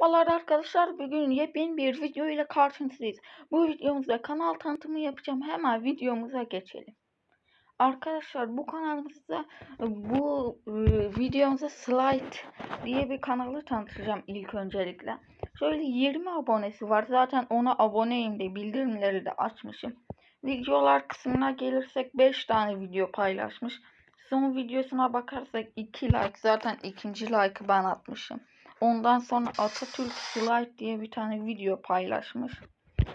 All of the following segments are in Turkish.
Merhabalar arkadaşlar. Bugün yepyeni bir video ile karşınızdayız. Bu videomuzda kanal tanıtımı yapacağım. Hemen videomuza geçelim. Arkadaşlar bu kanalımızda bu e, videomuzda Slide diye bir kanalı tanıtacağım ilk öncelikle. Şöyle 20 abonesi var. Zaten ona aboneyim de bildirimleri de açmışım. Videolar kısmına gelirsek 5 tane video paylaşmış. Son videosuna bakarsak 2 like. Zaten ikinci like'ı ben atmışım. Ondan sonra Atatürk Slide diye bir tane video paylaşmış.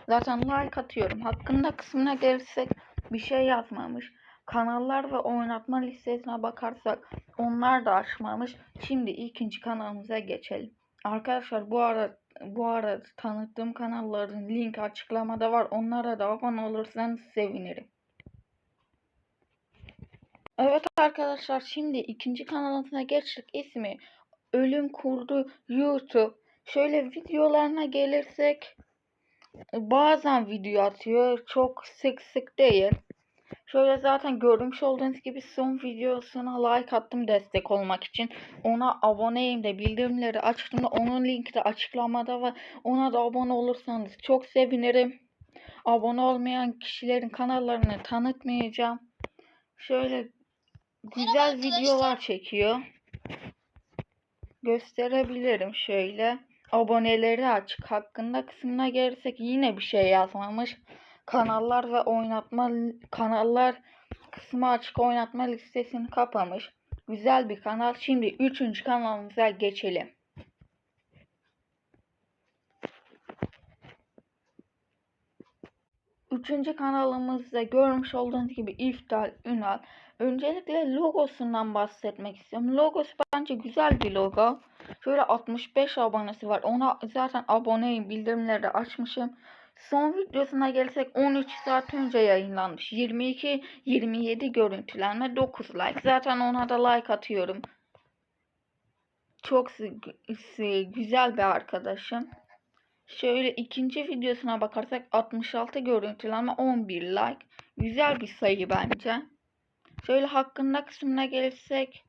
Zaten like atıyorum. Hakkında kısmına gelirsek bir şey yazmamış. Kanallar ve oynatma listesine bakarsak onlar da açmamış. Şimdi ikinci kanalımıza geçelim. Arkadaşlar bu arada bu arada tanıttığım kanalların link açıklamada var. Onlara da abone olursanız sevinirim. Evet arkadaşlar şimdi ikinci kanalımıza geçtik. İsmi Ölüm Kurdu YouTube. Şöyle videolarına gelirsek bazen video atıyor. Çok sık sık değil. Şöyle zaten görmüş olduğunuz gibi son videosuna like attım destek olmak için. Ona aboneyim de bildirimleri açtığımda onun linki de açıklamada var. Ona da abone olursanız çok sevinirim. Abone olmayan kişilerin kanallarını tanıtmayacağım. Şöyle güzel videolar çekiyor. Gösterebilirim şöyle. Aboneleri açık. Hakkında kısmına gelirsek yine bir şey yazmamış. Kanallar ve oynatma kanallar kısmı açık oynatma listesini kapamış. Güzel bir kanal. Şimdi üçüncü kanalımıza geçelim. Üçüncü kanalımızda görmüş olduğunuz gibi İftal Ünal. Öncelikle logosundan bahsetmek istiyorum. Logosu bence güzel bir logo. Şöyle 65 abonesi var. Ona zaten aboneyim. Bildirimleri de açmışım. Son videosuna gelsek 13 saat önce yayınlanmış. 22-27 görüntülenme 9 like. Zaten ona da like atıyorum. Çok güzel bir arkadaşım. Şöyle ikinci videosuna bakarsak 66 görüntülenme 11 like. Güzel bir sayı bence. Şöyle hakkında kısmına gelirsek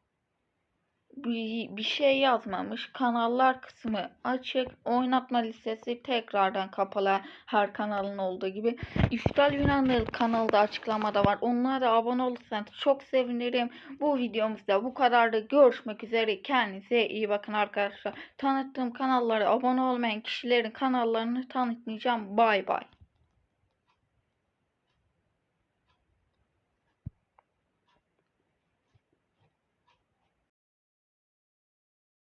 bir, bir şey yazmamış. Kanallar kısmı açık. Oynatma listesi tekrardan kapalı. Her kanalın olduğu gibi. İftal Yunanlı kanalı da açıklamada var. Onlara da abone olursanız çok sevinirim. Bu videomuzda bu kadar da görüşmek üzere. Kendinize iyi bakın arkadaşlar. Tanıttığım kanallara abone olmayan kişilerin kanallarını tanıtmayacağım. Bay bay.